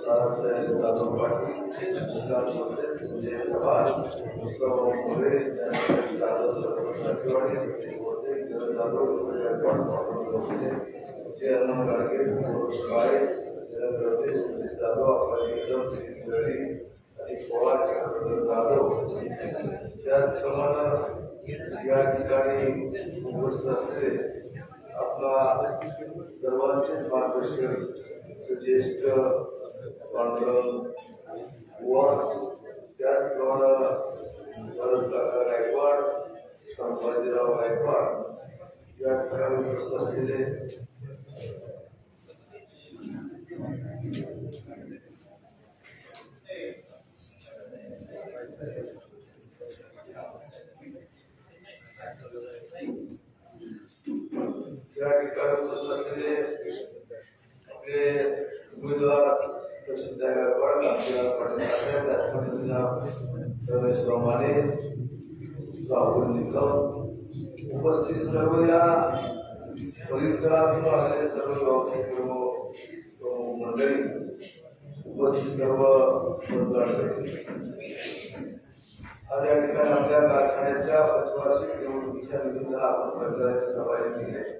समोर पाटील तात्या पवार संस्कृतीचं गावगे गाडगे गाडगे काळे आणि पवार चक्रवर्ती त्याचप्रमाणे या ठिकाणी उपस्थित असलेले आपला सर्वांचे मार्गदर्शक ज्येष्ठ पांडुरंग वर त्याचप्रमाणे गायकवाड संभाजीराव गायकवाड या ठिकाणी असलेले या ठिकाणी असलेले आपले उमेदवार प्रसिद्ध उपस्थित सर्व या परिसरातून आलेले सर्व व्यावसायिक सर्व मंडळी उपस्थित सर्व आज या ठिकाणी आपल्या कारखान्याच्या पंचवार्षिक निवडणुकीच्या निमित्तानं आपण प्रचाराची सभा घेतली आहे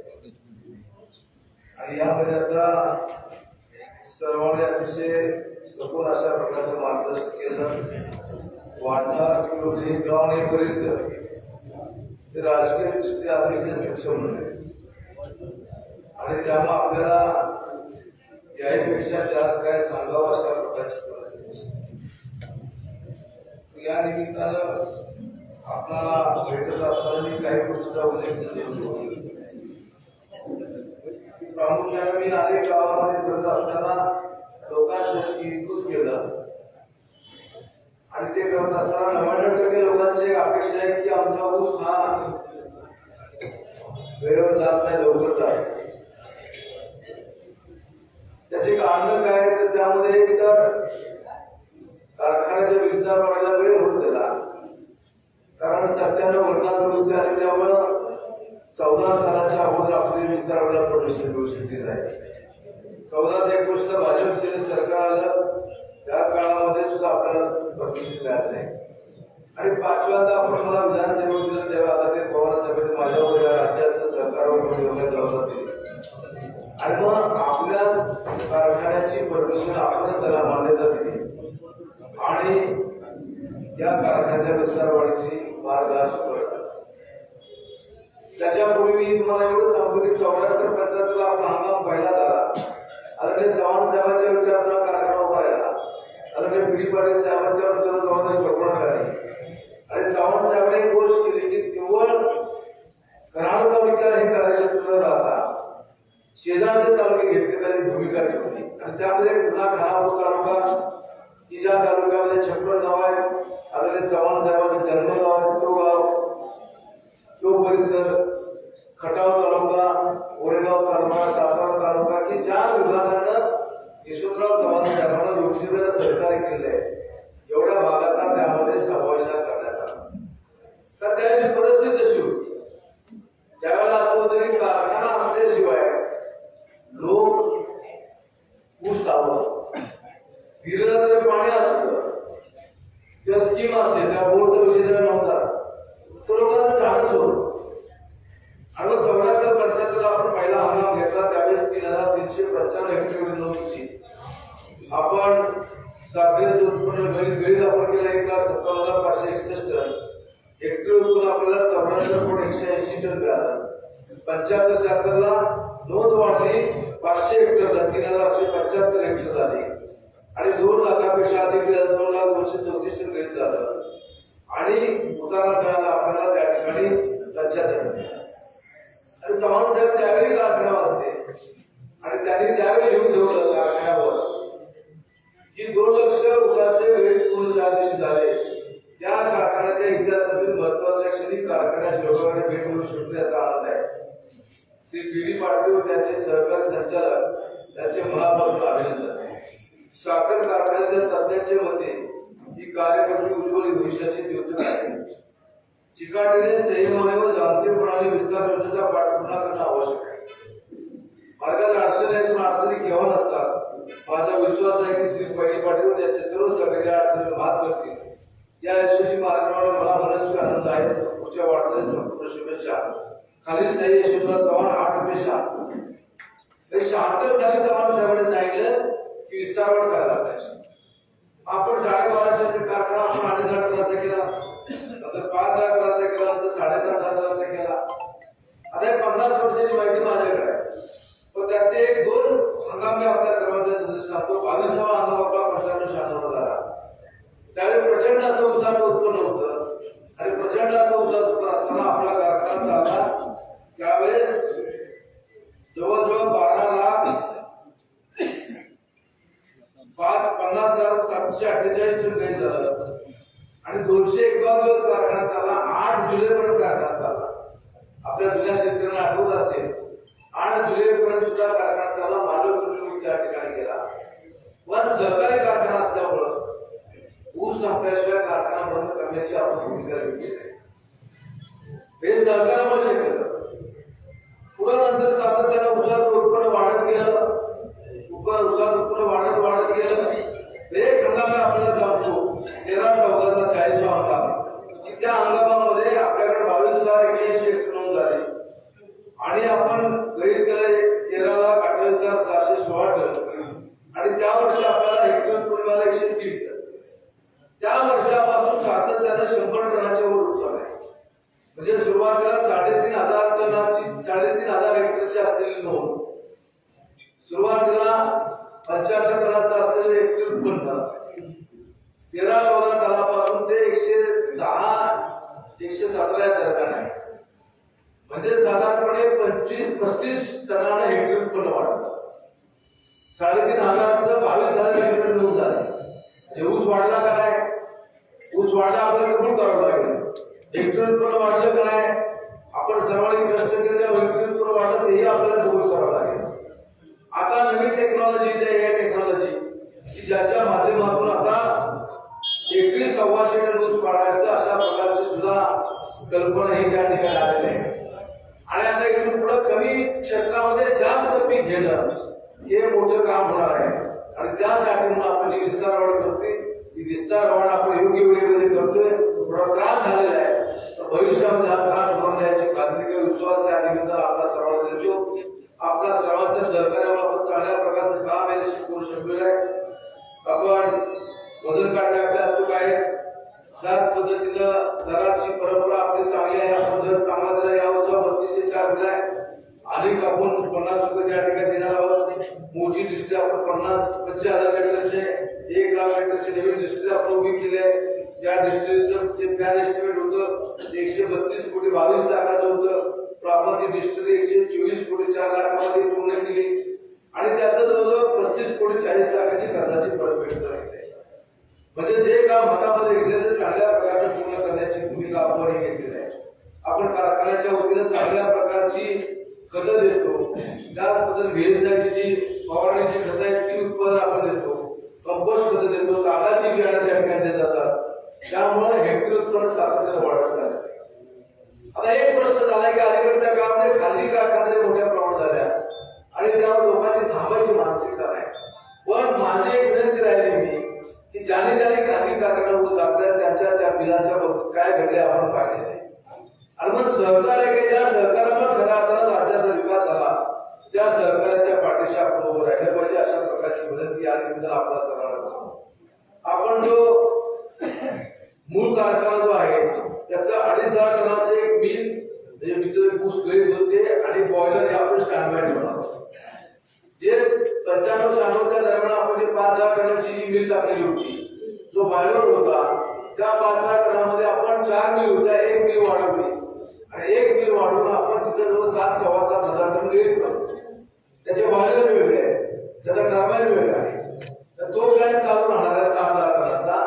आणि या आता सर्वांनी अतिशय सखोल अशा प्रकारचं मार्गदर्शन केलं. वाढणार किंवा गाव आणि बरेच ते राजकीय दृष्ट्या अतिशय सक्षम होते आणि त्यामुळे आपल्याला याहीपेक्षा जास्त काय सांगावं अशा प्रकारची या निमित्तानं आपल्याला भेटत असताना मी काही गोष्टीचा उल्लेख केला प्रामुख्याने मी अनेक गावामध्ये करत असताना लोकांशी हितगुज केलं आणि ते करत असताना नव्याण्णव टक्के लोकांची अपेक्षा आहे की आमचा ऊस हा वेळेवर जात नाही लवकर जात त्याचे कारण काय तर त्यामध्ये एक तर कारखान्याचा विस्तार व्हायला वेळ होत त्याला कारण सत्त्याण्णव घटना दुरुस्ती आली त्यामुळं चौदा सालाच्या अगोदर आपले विस्ताराला परमिशन देऊ शकतील नाही चौदा ते एकोणीसला भाजप सरकार आलं. त्या काळामध्ये सुद्धा आपल्याला परमिशन मिळालं नाही. आणि पाचव्यांदा आपण मला विधानसभेवर दिलं तेव्हा आता ते पवार साहेबांनी माझ्यावर या राज्याचं सरकारवर ठेवण्याची दिली. आणि मग आपल्या कारखान्याची परमिशन आपण त्याला मान्यता दिली. आणि या कारखान्याच्या विस्तारवाढीची मार्ग हा त्याच्यापूर्वी मी तुम्हाला एवढं सांगतो की चौऱ्याहत्तर, पंच्याहत्तरला आपला हंगाम पहिला झाला. आदरणीय चव्हाण साहेबांच्या विचारांना कारखाना उभा राहिला आदरणीय पिढी पाटील साहेबांच्या सर्व जबाबदारी कल्पना झाली आणि चव्हाण साहेबांनी एक केली की केवळ कराड तालुक्यात हे कार्यक्षेत्र राहता. शेजारचे तालुके घेतले त्याची भूमिका ठेवली आणि त्यामध्ये जुना खानापूर तालुका की ज्या तालुक्यामध्ये छप्पन गाव आहे आदरणीय चव्हाण साहेबांचं जन्मगाव आहे तो गाव. तो परिसर, खटाव तालुका, गोरेगाव तालुका सातारा तालुका की ज्या विभागानं यशवंतराव चव्हाण साहेबांना लोकसेवेला सहकार्य केले एवढ्या भागाचा त्यामध्ये समावेश करण्यात आला. तर त्याची परिस्थिती तशी होती? ज्यावेळेला असं होतं की कारखाना असल्याशिवाय लोक ऊस लावत विहिरीला जर पाणी असतं किंवा स्कीम असते त्या बोरचा एकशे पंच्याहत्तर शहात्तरला नोंद वाढली पाचशे हेक्टर तीन हजार आठशे पंच्याहत्तर हेक्टर झाली आणि दोन लाखापेक्षा अधिक दोन लाख दोनशे चौतीस टक्के झालं आणि उतारा मिळाला आपल्याला त्या ठिकाणी पंच्याहत्तर आणि चव्हाण साहेब त्यावेळी कारखान्यावर होते आणि त्यांनी त्यावेळी लिहून ठेवलं कारखान्यावर की दोन लक्ष उसाचे वेळ पूर्ण ज्या दिवशी झाले त्या कारखान्याच्या इतिहासातील महत्त्वाचे शरीर कारखान्यात योगाकडे भेट म्हणून शकतो याचा आनंद आहे. श्री बी डी पाटील व त्यांचे सहकार संचालक त्यांचे मनापासून अभिनंदन. साखर कारखान्याच्या तज्ञांचे मते ही कार्यक्रमी उज्ज्वल भविष्याची द्योतक आहे. चिकाटीने संयमाने व जाणतेपणाने विस्तार योजनेचा पाठपुरा करणं आवश्यक आहे. मार्गात अडचणी आहेत पण अडचणी केव्हा नसतात माझा विश्वास आहे की श्री पैडी पाटील त्यांचे सर्व सहकारी अडचणी मात करतील. या यशस्वी कार्यक्रमाला मला मनस्वी आनंद आहे पुढच्या वाढत्या संपूर्ण शुभेच्छा. खालील साई यशवंतराव चव्हाण आठ रुपये शहात्तर साली चव्हाण साहेबांनी सांगितलं की विस्तारवाढ करायला पाहिजे. आपण साडेबाराशे कारखाना आपण अडीच हजार केला. नंतर पाच हजार टनाचा केला नंतर साडेसात हजार केला. आता हे पन्नास वर्षाची माहिती माझ्याकडे आहे. पण त्यातले एक दोन हंगाम मी आपल्या सर्वांच्या सांगतो. बावीसावा हंगाम आपला पंचावन्न शहाण्णव झाला. त्यावेळी प्रचंड असं उत्साह उत्पन्न होतं. आणि प्रचंड असं उत्साह उत्पन्न असताना आपला कारखाना चालला त्यावेळेस जवळजवळ बारा लाख पाच पन्नास हजार सातशे अठ्ठेचाळीस टन झालं. आणि दोनशे एकावन्न दिवस कारखाना चालला आठ जुलै पर्यंत कारखाना चालला आपल्या जुन्या शेतकऱ्यांना आठवत असेल आठ जुलै पर्यंत सुद्धा कारखाना चालला मानव कंट्रीब्युट त्या ठिकाणी केला पण सहकारी कारखाना असल्यामुळं ऊस संपल्याशिवाय कारखाना बंद करण्याची आपण भूमिका घेतली आहे. हे सहकारामुळे शक्य झालं पुढे नंतर सातत्यानं उसाचं उत्पन्न वाढत गेलं उप- उसाचं उत्पन्न वाढत वाढत गेलं एक हंगाम मी आपल्याला सांगतो तेरा चौदाचा चाळीसवा हंगाम की त्या हंगामामध्ये आपल्याकडे बावीस हजार एक्क्याऐंशी हेक्टर नोंद झाली आणि आपण गळीत केलं तेरा लाख अठ्ठावीस हजार सहाशे सोळा टन आणि त्या वर्षी आपल्याला हेक्टर उत्पन्न एकशे तीन टन त्या वर्षापासून सातत्यानं शंभर टनाच्या वर उत्पन्न आहे म्हणजे सुरुवातीला साडेतीन हजार टनाची साडेतीन हजार हेक्टरची असलेली नोंद सुरुवातीला पंच्याहत्तर टनाचं असलेलं हेक्टर उत्पन्न. तेरा चौदा सालापासून ते एकशे दहा एकशे सतरा या दरम्यान आहे. म्हणजे साधारणपणे पंचवीस पस्तीस टनानं हेक्टर उत्पन्न वाढलं साडेतीन हजारचं बावीस हजार हेक्टर नोंद झाले म्हणजे ऊस वाढला का नाही? ऊस वाढला आपल्याला कबूल करावं लागेल. हेक्टर उत्पन्न वाढलं का नाही? आपण सर्वांनी कष्ट केले हेक्टर उत्पन्न वाढलं तेही आपल्याला कबूल करावं लागेल आता नवीन टेक्नॉलॉजी जे आहे टेक्नॉलॉजी की ज्याच्या माध्यमातून आता एकवीस सव्वाशे रोज पाडायचं अशा प्रकारची सुद्धा कल्पना ही त्या ठिकाणी आलेली आहे. आणि आता इकडून पुढे कमी क्षेत्रामध्ये जास्त पीक घेणं हे मोठं काम होणार आहे. आणि त्यासाठी म्हणून आपण ही विस्तार वाढ करतोय ही विस्तार वाढ आपण योग्य वेळेमध्ये करतोय. थोडा त्रास झालेला आहे. तर भविष्यामध्ये हा त्रास होणार याची खात्री काही विश्वास त्या निमित्तानं आता सर्वांना देतो. आपल्या सर्वांच्या सहकार्यामुळे चांगल्या प्रकारचं काम निश्चित करू शकलेलं आहे आपण वजन काढण्याकडे अचूक आहे. त्याच पद्धतीनं दराची परंपरा आपली चांगली आहे. आपण जर चांगला दिला या वर्षी बत्तीसशे चार दिलाय अधिक आपण पन्नास रुपये त्या ठिकाणी देणार आहोत. मोठी डिस्ट्री आपण पन्नास पंचवीस हजार लिटरचे एक लाख लिटरची नवीन डिस्ट्री आपण उभी केली आहे. त्या डिस्ट्रीचं जे प्लॅन एस्टिमेट होतं एकशे बत्तीस कोटी बावीस लाखाचं होतं एकशे चोवीस कोटी चार लाखामध्ये पूर्ण केली. आणि त्याचं जवळजवळ पस्तीस कोटी चाळीस लाखाची कर्जाची परतफेड करायची म्हणजे जे काम हातामध्ये घेतले ते चांगल्या प्रकारे पूर्ण करण्याची भूमिका आपण हे घेतलेली आहे. आपण कारखान्याच्या वतीनं चांगल्या प्रकारची खतं देतो. त्याच पद्धतीने भेळसाची जी फवारणीची खतं आहेत ती उत्पादन आपण देतो. कंपोस्ट खतं देतो. तागाची बियाणं त्या ठिकाणी जातात त्यामुळे हेक्टर उत्पन्न सातत्याने वाढत चाललं आता एक प्रश्न झाला की अलीकडच्या काळामध्ये खाजगी कारखाने मोठ्या प्रमाणात झाल्या आणि त्यावर लोकांची थांबायची मानसिकता नाही. पण माझी एक विनंती राहिली मी की ज्याने ज्याने खाजगी कारखाना होत आपल्या त्यांच्या त्या बिलाच्या बाबतीत काय घडले आपण पाहिले नाही. आणि मग सहकार्य आहे ज्या सहकारामुळे खऱ्या अर्थानं राज्याचा विकास झाला त्या सहकार्याच्या पाठीशी आपण उभं राहिलं पाहिजे अशा प्रकारची विनंती या निमित्तानं आपला सर्वांना आपण जो मूळ कारखाना जो आहे त्याचं अडीच हजार टनाचे एक मिल म्हणजे मित्र ऊस गळीत होते आणि बॉयलर हे आपण स्टँड जे पंच्याण्णव शहाण्णवच्या दरम्यान आपण पाच हजार टनाची जी मिल टाकलेली होती जो बॉयलर होता त्या पाच हजार टनामध्ये आपण चार मिल होत्या एक मिल वाढवली. आणि एक मिल वाढवून आपण तिथे जवळ सात सव्वा सात हजार टन गळीत करतो त्याचे बॉयलर वेगळे आहे त्याचा टर्बाईन वेगळा आहे. तर तो प्लॅन चालू राहणार आहे सहा हजार टनाचा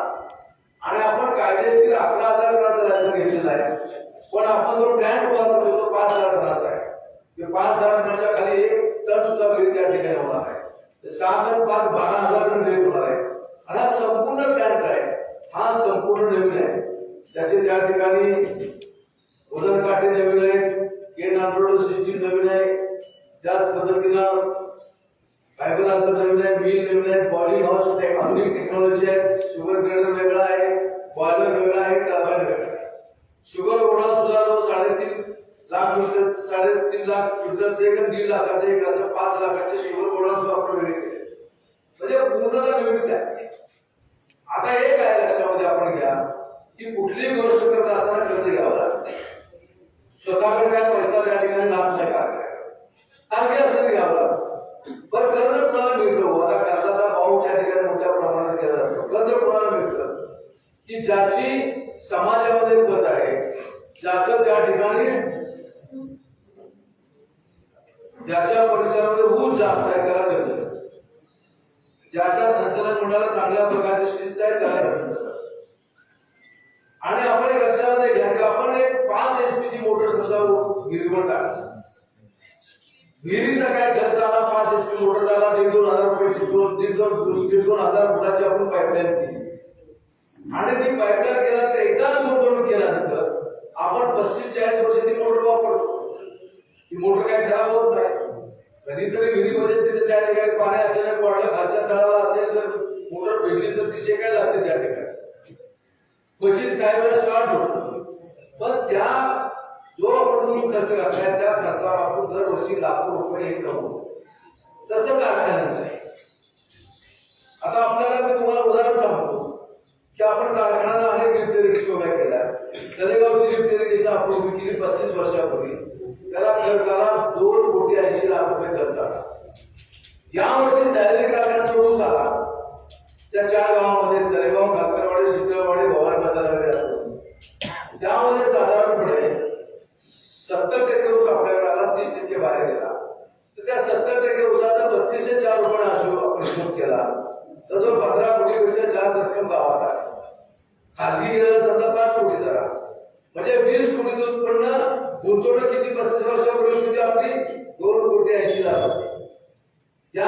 आणि आपण कायदेशीर अकरा हजार घेतलेला आहे पण आपण जो टँक उभा तो पाच हज़ार आहे ते पाच हज़ार टनाच्या खाली एक टन सुद्धा विहीर त्या ठिकाणी होणार आहे ते सहा टन पाच बारा हज़ार टन विहीर होणार आहे आणि संपूर्ण टँक आहे हा। संपूर्ण नवीन आहे त्याचे त्या ठिकाणी वज़न काटे नवीन आहेत केन अनरोड सिस्टीम नवीन आहे त्याच पद्धतीनं फायबर आता नवीन आहे मिल नवीन आहे बॉलिंग हाऊस टेक्नॉलॉजी आहे शुगर ग्रेडर वेगळा आहे बॉयलर वेगळा आहे टर्बाईन वेगळा शुगर रोडा सुद्धा जो साडेतीन लाख लिटर साडेतीन लाख लिटरचे एक दीड लाखाचे एक असं पाच लाखाचे शुगर रोडा सुद्धा आपण वेगळे केले. म्हणजे पूर्णता नवीन आहे. आता एक आहे लक्षामध्ये आपण घ्या की कुठलीही गोष्ट करत असताना कर्ज घ्यावं लागतं. स्वतःकडे काय पैसा त्या ठिकाणी लाभ नाही का आणखी असं घ्यावं लागतं पण कर्ज कोणाला मिळतो हो? आता कर्जाचा भाऊ त्या ठिकाणी मोठ्या प्रमाणात केला जातो कर्ज कोणाला मिळतं? की ज्याची समाजामध्ये पद आहे. ज्याचं त्या ठिकाणी ज्याच्या परिसरामध्ये ऊस जास्त आहे त्याला कर्ज ज्याच्या संचालन मंडळाला चांगल्या प्रकारची शिस्त आहे त्याला आणि आपण एक लक्षामध्ये घ्या की आपण एक पाच एचपीची मोटर समजा विहिरीवर टाकली विहिरीचा काय खर्च आला पाच एचपी मोटर आला दीड दोन हजार रुपये दीड दोन दीड दोन हजार फुटाची आपण पाईपलाईन केली. आणि ती पाईपलाईन केला तर एकदाच गुंतवणूक केल्यानंतर आपण पस्तीस चाळीस वर्ष ती मोटर वापरतो. ती मोटर काय खराब होत नाही. कधीतरी विहिरीमध्ये तिथे त्या ठिकाणी पाणी असेल पडलं खालच्या तळाला असेल तर मोटर भेटली तर ती शेकायला लागते त्या ठिकाणी. क्वचित काही वेळा स्टार्ट होतो. पण त्या जो आपण मूळ खर्च करताय त्या खर्चावर आपण दरवर्षी लाखो रुपये हे कमवतो. तसं कारखान्याचं आहे. आता आपल्याला मी तुम्हाला उदाहरण सांगतो. की आपण कारखान्याला अनेक लिफ्ट इरिगेशन उभ्या केल्या तळेगावची लिफ्ट इरिगेशन आपण उभी केली पस्तीस वर्षापूर्वी त्याला खर्चाला दोन कोटी ऐंशी लाख रुपये खर्च आला यावर्षी सॅलरी कारखाना जोडून आला त्या चार गावामध्ये जळगाव कातरवाडी शिकरवाडी भवानी बाजार वगैरे असतो त्यामध्ये साधारणपणे सत्तर टक्के ऊस आपल्याकडे आला तीस टक्के बाहेर गेला तर त्या सत्तर टक्के ऊसाचा बत्तीसशे चार रुपये हिशोब आपण हिशोब केला तर जो पंधरा कोटीपेक्षा जास्त रक्कम गावात आहे खाजगी गेलेला समजा पाच कोटी धरा म्हणजे वीस कोटीचं उत्पन्न गुंतवणूक किती पस्तीस वर्षापूर्वी होती आपली दोन कोटी ऐंशी लाख रुपये. त्या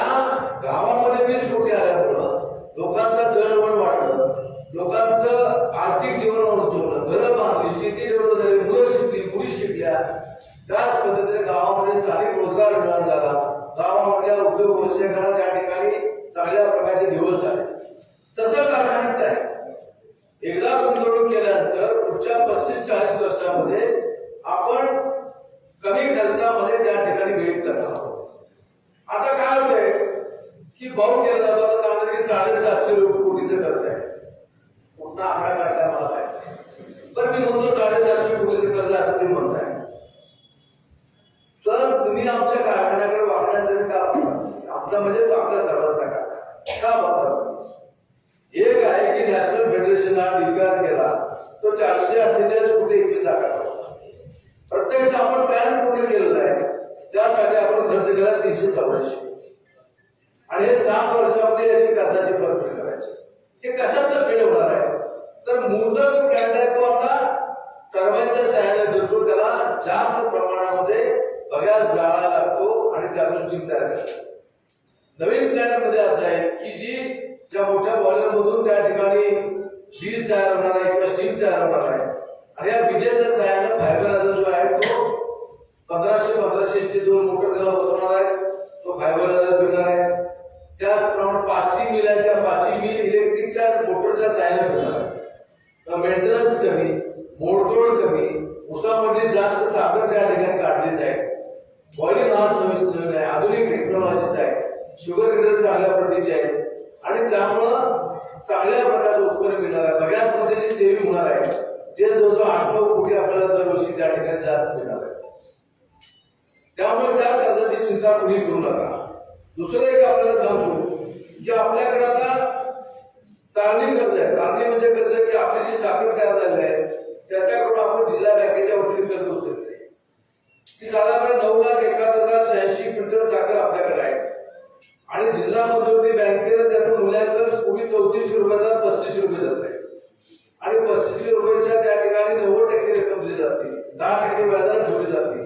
गावामध्ये वीस कोटी आल्यामुळं लोकांचं दळणवळण वाढलं लोकांचं आर्थिक जीवन उंचवलं घरं बांधली शेती डेव्हलप झाली मुलं शिकली मुली शिकल्या त्याच गावामध्ये स्थानिक रोजगार निर्माण झाला गावामधल्या उद्योग व्यवसायकांना त्या ठिकाणी चांगल्या प्रकारचे दिवस आले तसं कारखान्याचं आहे. एकदा गुंतवणूक केल्यानंतर पुढच्या पस्तीस चाळीस वर्षामध्ये आपण कमी खर्चामध्ये त्या ठिकाणी वेळ करणार आहोत. आता काय होतंय की भाऊ केला जातो आता सांगतात की साडेसातशे रुपये कोटीचं कर्ज आहे. पुन्हा आकडा काढला मला काय. पण मी म्हणतो साडेसातशे कोटीचं कर्ज असं तुम्ही म्हणताय. आमच्या कारखान्याकडे वागण्यात का आमचा म्हणजे आपल्या सर्वांचा कारखाना. का बघतात एक आहे की नॅशनल फेडरेशन हा डिक्लेअर केला तो चारशे अठ्ठेचाळीस कोटी एकवीस लाखाचा होता. प्रत्यक्ष आपण पॅन पूर्ण केलेला आहे त्यासाठी आपण खर्च केला तीनशे चौऱ्याऐंशी आणि हे सात वर्षामध्ये याची कर्जाची परतफेड करायची हे कशात फेड होणार आहे तर मूळचा जो कॅन्ड आहे तो आता टर्बाईनच्या सहाय्याने करतो त्याला जास्त प्रमाणामध्ये बघ्यास जाळा लागतो आणि त्यातून स्टीम तयार करतो नवीन प्लॅनमध्ये असं आहे की जी ज्या मोठ्या बॉयलर मधून त्या ठिकाणी वीज तयार होणार आहे किंवा स्टीम तयार होणार आहे आणि या विजेच्या सहाय्याने फायबर जो आहे तो पंधराशे पंधराशे ते दोन मोटर त्याला बसवणार आहे तो फायबर फिरणार आहे त्याचप्रमाणे पाचशे मिल आहे त्या पाचशे मिल इलेक्ट्रिकच्या मोटरच्या सहाय्याने फिरणार आहे मेंटेनन्स कमी मोडतोड कमी उसामध्ये जास्त साखर त्या ठिकाणी काढली जाईल बॉलिंग हा नवीन नवीन आहे आधुनिक टेक्नॉलॉजीच आहे शुगर ग्रेडर चांगल्या प्रतीचे आहे. आणि त्यामुळं चांगल्या प्रकारचं उत्पन्न मिळणार आहे. बऱ्याच मध्ये जे सेविंग होणार आहे ते जवळजवळ आठ नऊ कोटी आपल्याला दरवर्षी त्या ठिकाणी जास्त मिळणार आहे. त्यामुळे त्या कर्जाची चिंता कुणी करू नका. दुसरं एक आपल्याला सांगतो की आपल्याकडे आता चालणी करत आहे चालणी म्हणजे कसं की आपली जी साखर तयार झाली आहे त्याच्याकडून आपण जिल्हा बँकेच्या वतीने कर्ज उचलते ती साधारण नऊ लाख एकाहत्तर हजार शहाऐंशी क्विंटल साखर आपल्याकडे आहे. आणि जिल्हा मध्यवर्ती बँकेने त्याचं मूल्यांकन पूर्वी चौतीसशे रुपयाचा पस्तीसशे रुपये जात आहे आणि पस्तीसशे रुपयाच्या त्या ठिकाणी नव्वद टक्के रक्कम दिली जाते. दहा टक्के व्याजात ठेवली जाते.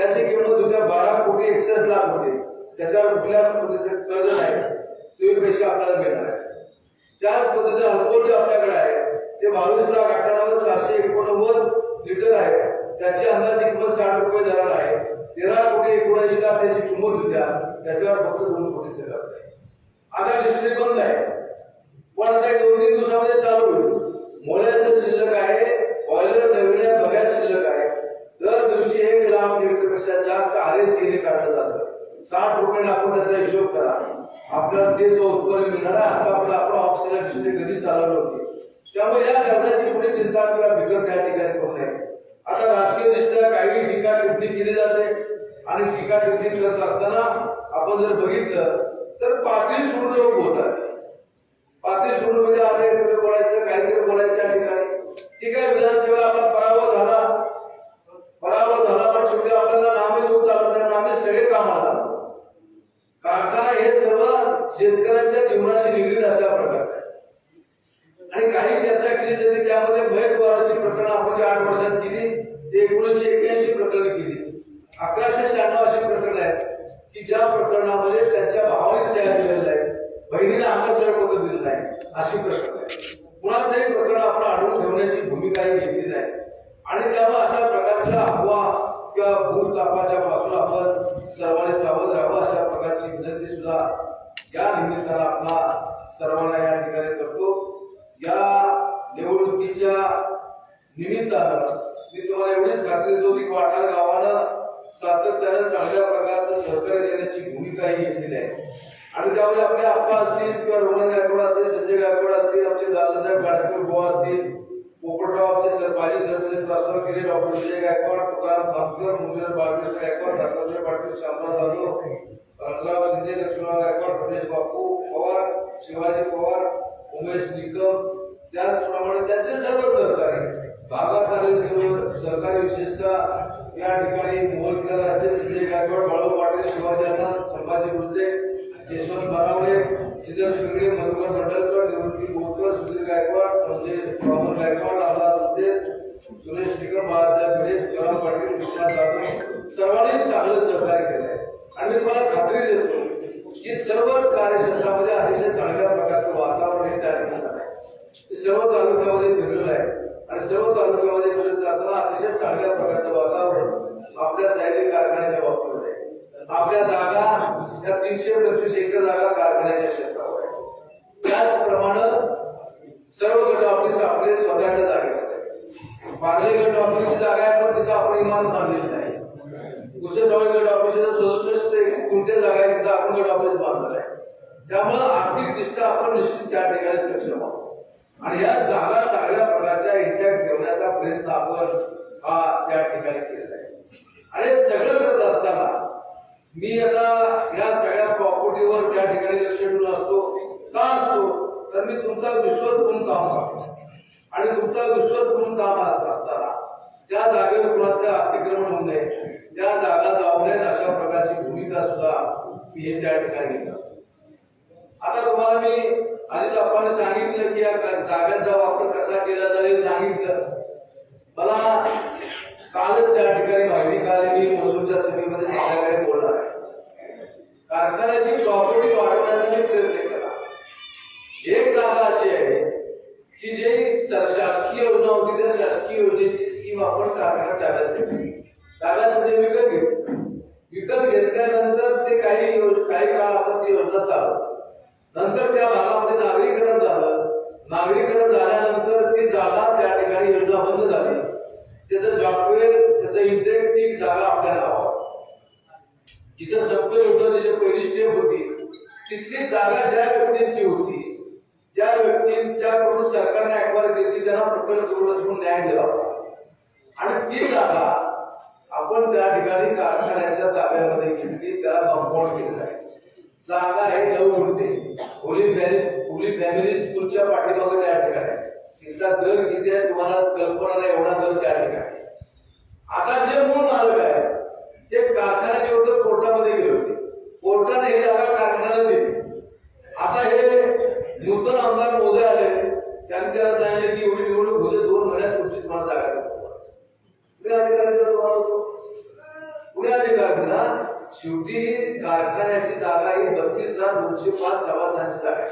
त्याची किंमत होत्या बारा कोटी एकसष्ट लाख होते. त्याच्यावर कुठल्या पद्धतीचे कर्ज नाही. ते पैसे आपल्याला मिळणार आहे त्याच पद्धतीने अल्कोहोल जे आपल्याकडे आहे ते बावीस लाख अठ्ठ्याण्णव सातशे एकोणनव्वद लिटर आहे. त्याची अंदाजे किंमत साठ रुपये दराला आहे. तेरा कोटी एकोणऐंशी लाख त्याची किंमत होत्या त्याच्यावर फक्त दोन कोटीचे दर आहे आता डिस्ट्रिक्ट बंद आहे. पण आता दोन तीन दिवसामध्ये चालू होईल. मोल्याचं शिल्लक आहे. बॉयलर नवीन बघ्या शिल्लक आहे. दर दिवशी एक लाख लिटरपेक्षा जास्त आर एस सी काढलं जातं. साठ रुपये आपण त्याचा हिशोब करा. आपल्याला ते जो उत्पन्न मिळणार आहे आता आपलं आपण ऑफिसला डिस्ट्रिक्ट कधी चालवलं होते. त्यामुळे या कर्जाची पुढे चिंता किंवा फिकर त्या ठिकाणी करू नये आता राजकीय दृष्ट्या काही टीका टिप्पणी केली जाते आणि टीका टिप्पणी करत असताना आपण जर बघितलं तर पातळी सोडून लोक बोलतात पातळी सोडून म्हणजे अरे बोलायचं काहीतरी बोलायचं त्या ठिकाणी. ठीक आहे विधानसभेला आपला पराभव झाला. बराबर झाला पण शेवटी आपल्याला नामे लोक चालत नामे सगळे कामाला लागतात. कारखाना हे सर्व शेतकऱ्यांच्या जीवनाशी निगडीत अशा प्रकारचं आहे. आणि काही चर्चा केली जाते त्यामध्ये महेश पवारची प्रकरण आपण जे आठ वर्षात केली ते एकोणीसशे एक्याऐंशी प्रकरण केली. अकराशे शहाण्णव अशी प्रकरण आहेत की ज्या प्रकरणामध्ये त्यांच्या भावाने सह्या दिलेल्या आहेत बहिणीने आत्मसहाय्य पत्र दिलेलं आहे अशी प्रकरण आहे कुणाचंही प्रकरण आपण आढळून ठेवण्याची भूमिका घेतलेली आहे. नाही आणि त्यामुळे अशा प्रकारच्या अफवा किंवा भूलतापाच्या पासून आपण सर्वांनी सावध राहावं. अशा प्रकारची विनंती सुद्धा या निमित्तानं आपला सर्वांना या ठिकाणी करतो. या निवडणुकीच्या निमित्तानं मी तुम्हाला एवढीच खात्री देतो की वाठार गावानं सातत्यानं चांगल्या प्रकारचं सहकार्य देण्याची भूमिका ही घेतलेली आहे. आणि त्यामुळे आपले आप्पा असतील किंवा रोहन गायकवाड असतील संजय गायकवाड असतील आमचे दादासाहेब गाडकर भाऊ असतील पोपटराव आमचे सरपंच प्रस्ताव केले डॉक्टर विजय गायकवाड तुकाराम भापकर मुंबईर बाळकृष्ण गायकवाड दत्तात्रय पाटील शामराव जाधव रंगराव शिंदे लक्ष्मणराव गायकवाड रमेश बापू पवार शिवाजी पवार उमेश निकम त्याचप्रमाणे त्यांचे सर्व सहकारी भागात आलेले सहकारी विशेषतः या ठिकाणी मोहनकर असते संजय गायकवाड बाळू पाटील शिवाजी अण्णा संभाजी भुजले यशवंत बारावळे सिद्धार्थ पिंगळे मधुकर मंडलकर निवृत्ती बोरकर सुधीर गायकवाड संजय सुरेश निकम बाळासाहेब भिडे तुकाराम पाटील विश्वनाथ जाधव सर्वांनी चांगलं सहकार्य केलंय आणि मी तुम्हाला खात्री देतो की सर्वच कार्यक्षेत्रामध्ये अतिशय चांगल्या प्रकारचं वातावरण हे त्या ठिकाणी आहे. सर्व तालुक्यामध्ये फिरलेलं आहे. आणि सर्व तालुक्यामध्ये फिरत जाताना अतिशय चांगल्या प्रकारचं वातावरण आपल्या सायली कारखान्याच्या बाबतीत आहे. आपल्या जागा या तीनशे पंचवीस एकर जागा कारखान्याच्या क्षेत्रावर आहे. त्याचप्रमाणे सर्व गट ऑफिस आपले स्वतःच्या जागेवर आहे पार्ले ऑफिसची जागा आहे पण तिथं आपण इमान बांधलेलं आहे दुसऱ्या जवळ ऑफिसच्या सदुसष्ट कोणत्या जागा आहे तिथं आपण गड ऑफिस बांधलं आहे त्यामुळं आर्थिक दृष्ट्या आपण निश्चित त्या ठिकाणी सक्षम आहोत आणि या जागा चांगल्या प्रकारच्या इंटॅक्ट ठेवण्याचा प्रयत्न आपण हा त्या ठिकाणी केलेला आहे. आणि सगळं करत असताना मी आता या सगळ्या प्रॉपर्टीवर त्या ठिकाणी लक्ष ठेवून असतो. का असतो? तर मी तुमचा विश्वास म्हणून काम करतो आणि तुमचा विश्वास म्हणून काम असताना त्या जागेवर कुणाचं अतिक्रमण होऊ नये त्या जागा जाऊ नयेत अशा प्रकारची भूमिका सुद्धा मी त्या ठिकाणी आता तुम्हाला मी अजित आपण सांगितलं की या जागांचा वापर कसा केला जाईल सांगितलं. मला कालच त्या ठिकाणी भावी काल मी मोजूरच्या सभेमध्ये संध्याकाळी बोलणार आहे. कारखान्याची प्रॉपर्टी वाढवण्याचा मी प्रयत्न केला. एक जागा अशी आहे की जे शासकीय योजना होती त्या शासकीय योजनेची स्कीम आपण कारखान्यात ताब्यात घेतली ताब्यात म्हणजे विकत घेतली विकत घेतल्यानंतर ते काही काही काळ आपण ती योजना चालू नंतर त्या भागामध्ये नागरीकरण झालं. नागरीकरण झाल्यानंतर ती जागा त्या ठिकाणी योजना बंद झाली. त्याचं जॉबवेल त्याचं इंटेक ती जागा आपल्याला हवा जिथं सत्तर होतं त्याची पहिली स्टेप होती तिथली जागा ज्या व्यक्तींची होती त्या व्यक्तींच्याकडून सरकारने अक्वायर केली त्यांना प्रकल्प दुर्लक्ष न्याय दिला. होता आणि ती जागा आपण त्या ठिकाणी कारखान्याच्या ताब्यामध्ये घेतली त्याला कंपाऊंड केलेलं आहे. जागा आहे नऊ गुंठे होली फॅमिली होली फॅमिली स्कूलच्या पाठीमागे त्या ठिकाणी तिथला दर किती आहे तुम्हाला कल्पना नाही एवढा दर त्या ठिकाणी आता जे मूळ मालक आहे ते कारखान्याचे विरुद्ध कोर्टामध्ये गेले होते. कोर्टाने ही जागा कारखान्याला दिली. आता हे नूतन आमदार मोदे आले त्यांनी त्याला सांगितले की एवढी निवडणूक होते दोन महिन्यात तुमची तुम्हाला जागा देतो. पुणे अधिकारी दिला तुम्हाला होतो. अधिकार दिला शेवटी कारखान्याची जागा ही बत्तीस हजार दोनशे पाच सभासदांची जागा आहे.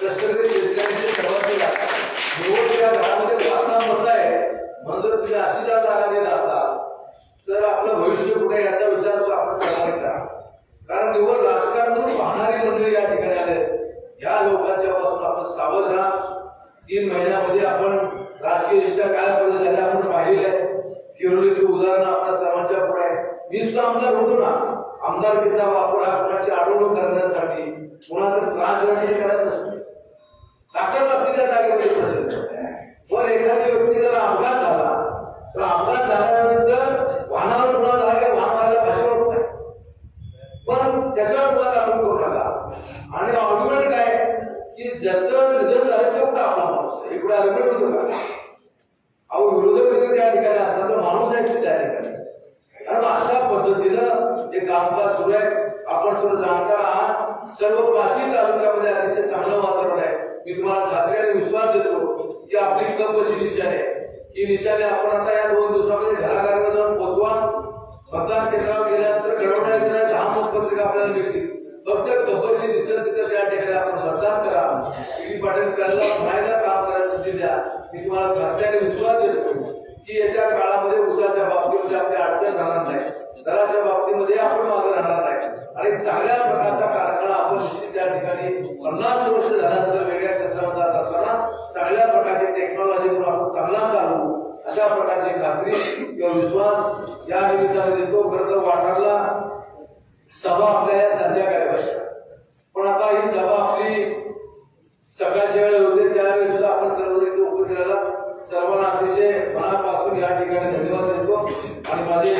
कष्टकरी शेतकऱ्यांची सर्वांची जागा निवड त्या घरामध्ये पाच सहा मत आहे म्हणून जर तुम्ही अशी जर जागा दिला असाल तर आपलं भविष्य कुठे याचा विचार तो आपण सर्वांनी करा कारण निवड राजकारण म्हणून पाहणारी मंडळी या ठिकाणी आले या लोकांच्या पासून आपण सावध राहा. तीन महिन्यामध्ये आपण राजकीय इच्छा काय परिस्थिती झाली आपण पाहिलेलं आहे. किरोलीचे उदाहरण आपल्या सर्वांच्या पुढे आहे मी सुद्धा आमदार होतो ना. आमदारकीचा वापर आपणाची कुणाची करण्यासाठी कोणाला त्रास देण्यासाठी करत नसतो. ताकद असलेल्या जागेवर पण एखादी व्यक्ती जर अपघात झाला तर अपघात झाल्यानंतर वाहनावर गुन्हा झाला की वाहन मारायला भाषा होत नाही पण त्याच्यावर गुन्हा दाखल करू नका आणि आर्ग्युमेंट काय की ज्याचं निधन झालं ते कुठं आपला माणूस आहे इकडे आर्ग्युमेंट होतो का अहो विरोधक जरी त्या ठिकाणी असतात तर माणूस आहे की त्या ठिकाणी आणि अशा पद्धतीनं जे कामकाज सुरू आहे आपण सुद्धा जाणकार आहात सर्व पाचही तालुक्यामध्ये अतिशय चांगलं वातावरण आहे मी तुम्हाला खात्री आणि विश्वास देतो की आपली कपशी निशाणी आहे ही निशाणी आपण आता या दोन दिवसामध्ये घराघरामध्ये जाऊन पोचवा मतदान केंद्रावर गेल्यानंतर घडवण्याच्या नाही दहा मतपत्रिका आपल्याला मिळतील फक्त कपशी दिसेल तिथं त्या ठिकाणी आपण मतदान करा की पाटील कल्ला मायदा काम करायचं संधी द्या मी तुम्हाला खात्री आणि विश्वास देतो. की येत्या काळामध्ये उसाच्या बाबतीमध्ये आपली अडचण राहणार नाही. दराच्या बाबतीमध्ये आपण मागे राहणार नाही. आणि चांगल्या प्रकारचा कारखाना आपण निश्चित त्या ठिकाणी पन्नास वर्ष झाल्यानंतर वेगळ्या क्षेत्रामध्ये जात असताना चांगल्या प्रकारची टेक्नॉलॉजी करून आपण चांगला चालू अशा प्रकारची खात्री किंवा विश्वास या निमित्ताने देतो. खरं तर वाटारला सभा आपल्या या संध्याकाळी बसल्या पण आता ही सभा आपली सकाळच्या वेळेला होते त्यावेळी सुद्धा आपण सर्व इथे उपस्थित सर्वांना अतिशय मनापासून या ठिकाणी धन्यवाद देतो. आणि माझे